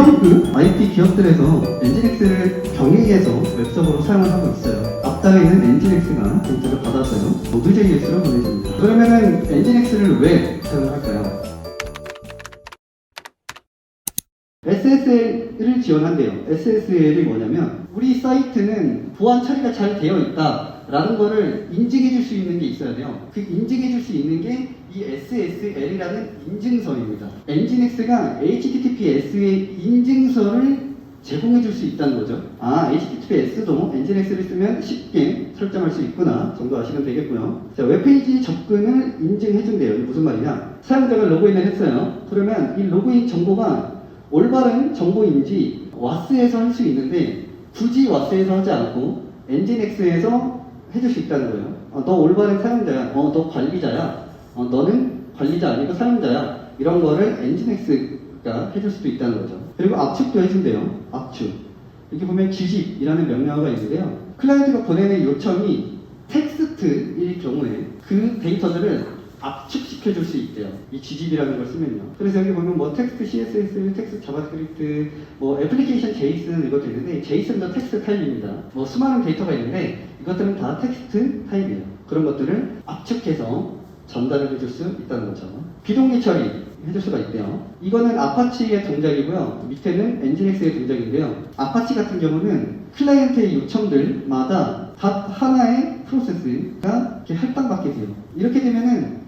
대형급 IT 기업들에서 엔진엑스를 병행해서 웹서버로 사용을 하고 있어요. 앞단에 있는 엔진엑스가 데이터를 받아서요. 노드.js로 보내줍니다. 그러면은 엔진엑스를 왜 사용을 할까요? SSL을 지원한대요. SSL이 뭐냐면 우리 사이트는 보안 처리가 잘 되어 있다 라는 거를 인증해 줄 수 있는 게 있어야 돼요. 그 인증해 줄 수 있는 게 이 SSL이라는 인증서입니다. 엔진엑스가 HTTPS의 인증서를 제공해 줄 수 있다는 거죠. 아, HTTPS도 엔진엑스를 쓰면 쉽게 설정할 수 있구나 정도 아시면 되겠고요. 자, 웹페이지 접근을 인증해 준대요. 이게 무슨 말이냐? 사용자가 로그인을 했어요. 그러면 이 로그인 정보가 올바른 정보인지 와스에서 할 수 있는데 굳이 와스에서 하지 않고 엔진엑스에서 해줄 수 있다는 거예요. 어, 너 올바른 사용자야. 어, 너 관리자야. 어, 너는 관리자 아니고 사용자야. 이런 거를 엔진엑스가 해줄 수도 있다는 거죠. 그리고 압축도 해준대요. 압축. 여기 보면 기집이라는 명령어가 있는데요. 클라이언트가 보내는 요청이 텍스트일 경우에 그 데이터들을 압축 시켜 줄 수 있대요. 이 GGB라는 걸 쓰면요. 그래서 여기 보면 뭐 텍스트 CSS, 텍스트 자바스크립트, 뭐 애플리케이션 JSON 이것도 있는데 JSON도 텍스트 타입입니다. 뭐 수많은 데이터가 있는데 이것들은 다 텍스트 타입이에요. 그런 것들을 압축해서 전달을 해줄 수 있다는 거죠. 비동기 처리 해줄 수가 있대요. 이거는 아파치의 동작이고요. 밑에는 엔진엑스의 동작인데요. 아파치 같은 경우는 클라이언트의 요청들마다 각 하나의 프로세스가 이렇게 할당받게 돼요. 이렇게 되면은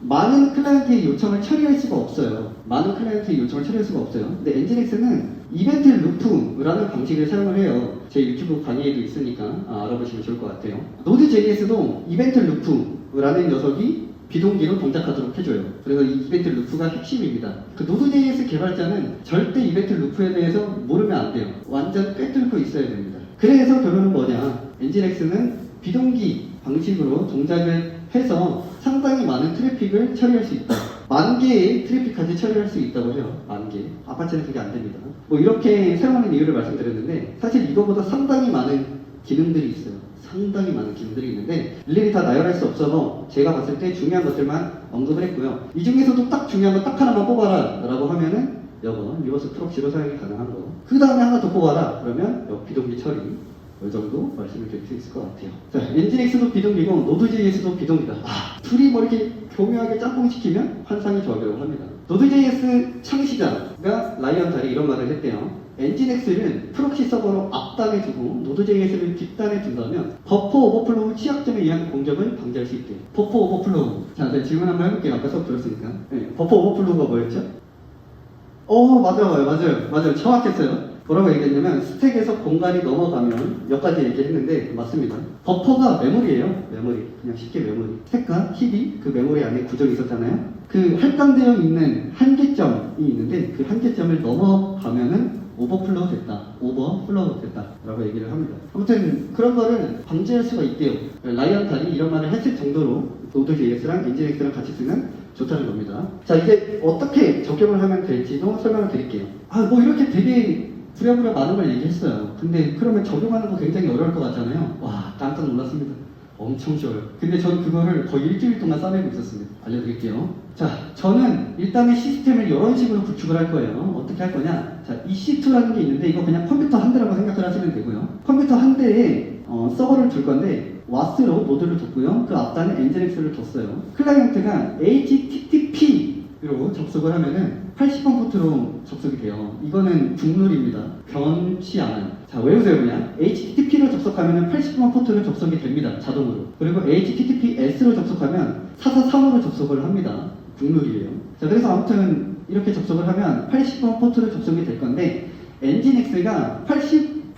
많은 클라이언트의 요청을 처리할 수가 없어요. 많은 클라이언트의 요청을 처리할 수가 없어요. 근데 엔진엑스는 이벤트 루프라는 방식을 사용을 해요. 제 유튜브 강의에도 있으니까 아, 알아보시면 좋을 것 같아요. 노드.js도 이벤트 루프라는 녀석이 비동기로 동작하도록 해줘요. 그래서 이 이벤트 루프가 핵심입니다. 그 노드.js 개발자는 절대 이벤트 루프에 대해서 모르면 안 돼요. 완전 꿰뚫고 있어야 됩니다. 그래서 결론은 뭐냐? 엔진엑스는 비동기 방식으로 동작을 해서 상당히 많은 트래픽을 처리할 수 있다. 만 개의 트래픽까지 처리할 수 있다고 해요. 만 개. 아파트는 그게 안 됩니다. 뭐 이렇게 사용하는 이유를 말씀드렸는데 사실 이거보다 상당히 많은 기능들이 있어요. 상당히 많은 기능들이 있는데 일일이 다 나열할 수 없어서 제가 봤을 때 중요한 것들만 언급을 했고요. 이 중에서도 딱 중요한 거딱 하나만 뽑아라 라고 하면은 이거 리버스 프록시로 사용이 가능한 거. 그 다음에 하나 더 뽑아라 그러면 요 비동기 처리. 이 정도 말씀을 드릴 수 있을 것 같아요. 자, 엔진엑스도 비동기고 노드.js도 비동기다. 아, 둘이 뭐 이렇게 교묘하게 짬뽕 시키면 환상이 조합이라고 합니다. 노드.js 창시자가 라이언 달이 이런 말을 했대요. 엔진엑스를 프록시 서버로 앞단에 두고 노드.js를 뒷단에 둔다면 버퍼 오버플로우 취약점에 의한 공격을 방지할 수 있대요. 버퍼 오버플로우. 자, 제가 질문 한번 해볼게요. 아까 수업 들었으니까. 네, 버퍼 오버플로우가 뭐였죠? 어, 맞아요, 맞아요, 맞아요. 정확했어요. 뭐라고 얘기했냐면 스택에서 공간이 넘어가면 몇 가지 얘기했는데 맞습니다. 버퍼가 메모리예요. 메모리. 그냥 쉽게 메모리. 스택과 힙이 그 메모리 안에 구정이 있었잖아요. 그 할당되어 있는 한계점이 있는데 그 한계점을 넘어가면은 오버플로우 됐다. 오버플로우 됐다. 라고 얘기를 합니다. 아무튼 그런 거를 방지할 수가 있대요. 라이언 달이 이런 말을 했을 정도로 노드.js랑 엔진엑스랑 같이 쓰면 좋다는 겁니다. 자, 이제 어떻게 적용을 하면 될지도 설명을 드릴게요. 아, 뭐 이렇게 되게 부랴부랴 많은 걸 얘기했어요. 근데 그러면 적용하는 거 굉장히 어려울 것 같잖아요. 와, 깜짝 놀랐습니다. 엄청 쉬워요. 근데 저는 그거를 거의 일주일 동안 싸매고 있었습니다. 알려드릴게요. 자, 저는 일단은 시스템을 이런 식으로 구축을 할 거예요. 어떻게 할 거냐? 자, EC2라는 게 있는데 이거 그냥 컴퓨터 한 대라고 생각을 하시면 되고요. 컴퓨터 한 대에 어, 서버를 둘 건데 와스로 모듈을 뒀고요. 그 앞단에 엔진엑스를 뒀어요. 클라이언트가 HTTP 로 접속을 하면은 80번 포트로 접속이 돼요. 이거는 국룰입니다. 변치 않아요. 자, 외우세요 그냥. HTTP로 접속하면 80번 포트로 접속이 됩니다. 자동으로. 그리고 HTTPS로 접속하면 443으로 접속을 합니다. 국룰이에요. 자, 그래서 아무튼 이렇게 접속을 하면 80번 포트로 접속이 될 건데 엔진엑스가 80,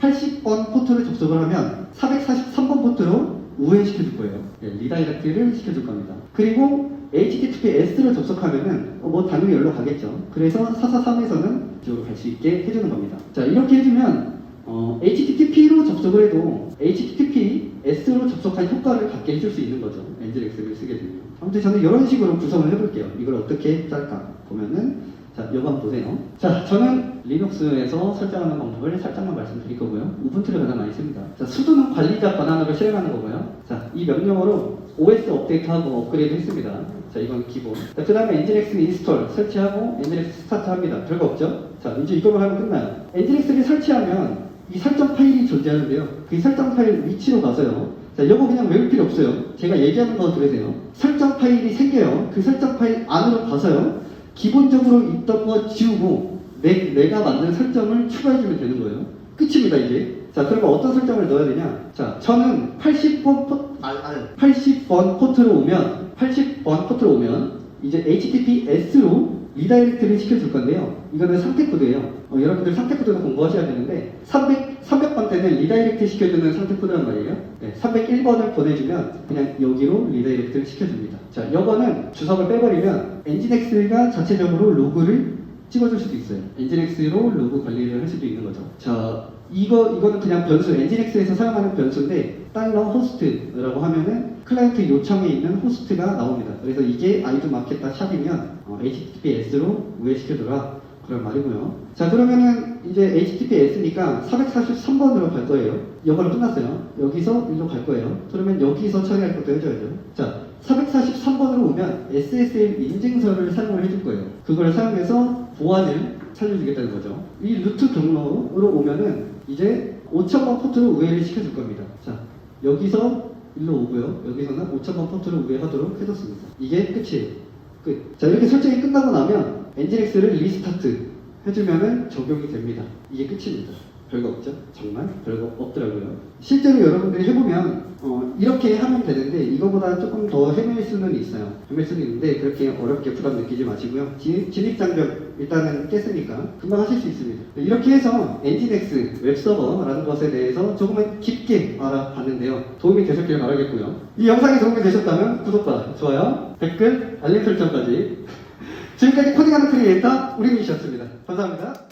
80번 포트를 접속을 하면 443번 포트로 우회시켜 줄 거예요. 예, 리다이렉트를 시켜줄 겁니다. 그리고 HTTPS로 접속하면은 어, 뭐 당연히 열로 가겠죠. 그래서 443에서는 이쪽으로 갈 수 있게 해주는 겁니다. 자 이렇게 해주면 어, HTTP로 접속을 해도 HTTPS로 접속한 효과를 갖게 해줄 수 있는 거죠. 엔진엑스를 쓰게 되면. 아무튼 저는 이런 식으로 구성을 해볼게요. 이걸 어떻게 짤까 보면은 자, 한번 보세요. 자, 저는 리눅스에서 설정하는 방법을 살짝만 말씀드릴 거고요. 우분투를 가장 많이 씁니다. 자, 수두는 관리자 권한으로 실행하는 거고요. 자, 이 명령어로 OS 업데이트하고 업그레이드 했습니다. 자, 이건 기본. 자, 그 다음에 엔진엑스 인스톨 설치하고 엔진엑스 스타트 합니다. 별거 없죠? 자, 이제 이것만 하면 끝나요. 엔진엑스를 설치하면 이 설정 파일이 존재하는데요. 그 설정 파일 위치로 가서요. 자, 이거 그냥 외울 필요 없어요. 제가 얘기하는 거 들으세요. 설정 파일이 생겨요. 그 설정 파일 안으로 가서요. 기본적으로 있던 거 지우고 내, 내가 만든 설정을 추가해주면 되는 거예요. 끝입니다, 이제. 자, 그러면 어떤 설정을 넣어야 되냐? 자, 저는 80번 포, 아, 아, 80번 포트로 오면, 80번 포트로 오면, 이제 HTTPS로 리다이렉트를 시켜줄 건데요. 이거는 상태 코드예요. 어, 여러분들 상태 코드도 공부하셔야 되는데, 300, 300번 때는 리다이렉트 시켜주는 상태 코드란 말이에요. 네, 301번을 보내주면 그냥 여기로 리다이렉트를 시켜줍니다. 자, 이거는 주석을 빼버리면 엔진엑스가 자체적으로 로그를 찍어줄 수도 있어요. 엔진엑스로 로그 관리를 할 수도 있는 거죠. 자, 이거 이거는 그냥 변수 엔진엑스에서 사용하는 변수인데 달러 호스트라고 하면은 클라이언트 요청에 있는 호스트가 나옵니다. 그래서 이게 아이도 마켓다 샵이면 어, HTTPS로 우회시켜줘라 그런 말이고요. 자 그러면은 이제 HTTPS니까 443번으로 갈 거예요. 이걸로 끝났어요. 여기서 일로 갈 거예요. 그러면 여기서 처리할 것도 해줘야죠. 자 443번으로 오면 SSL 인증서를 사용을 해줄 거예요. 그걸 사용해서 보안을 살려주겠다는 거죠. 이 루트 경로로 오면은 이제 5000번 포트로 우회를 시켜줄 겁니다. 자, 여기서 일로 오고요. 여기서는 5000번 포트로 우회하도록 해줬습니다. 이게 끝이에요. 끝. 자, 이렇게 설정이 끝나고 나면 엔진엑스를 리스타트 해주면은 적용이 됩니다. 이게 끝입니다. 별거 없죠? 정말 별거 없더라고요. 실제로 여러분들이 해보면 어, 이렇게 하면 되는데 이거보다 조금 더 헤맬 수는 있어요. 헤맬 수는 있는데 그렇게 어렵게 부담 느끼지 마시고요. 진입, 진입 장벽 일단은 깼으니까 금방 하실 수 있습니다. 이렇게 해서 엔진엑스 웹서버라는 것에 대해서 조금은 깊게 알아봤는데요. 도움이 되셨길 바라겠고요. 이 영상이 도움이 되셨다면 구독과 좋아요, 댓글, 알림 설정까지 지금까지 코딩하는 크리에이터 우리민이셨습니다. 감사합니다.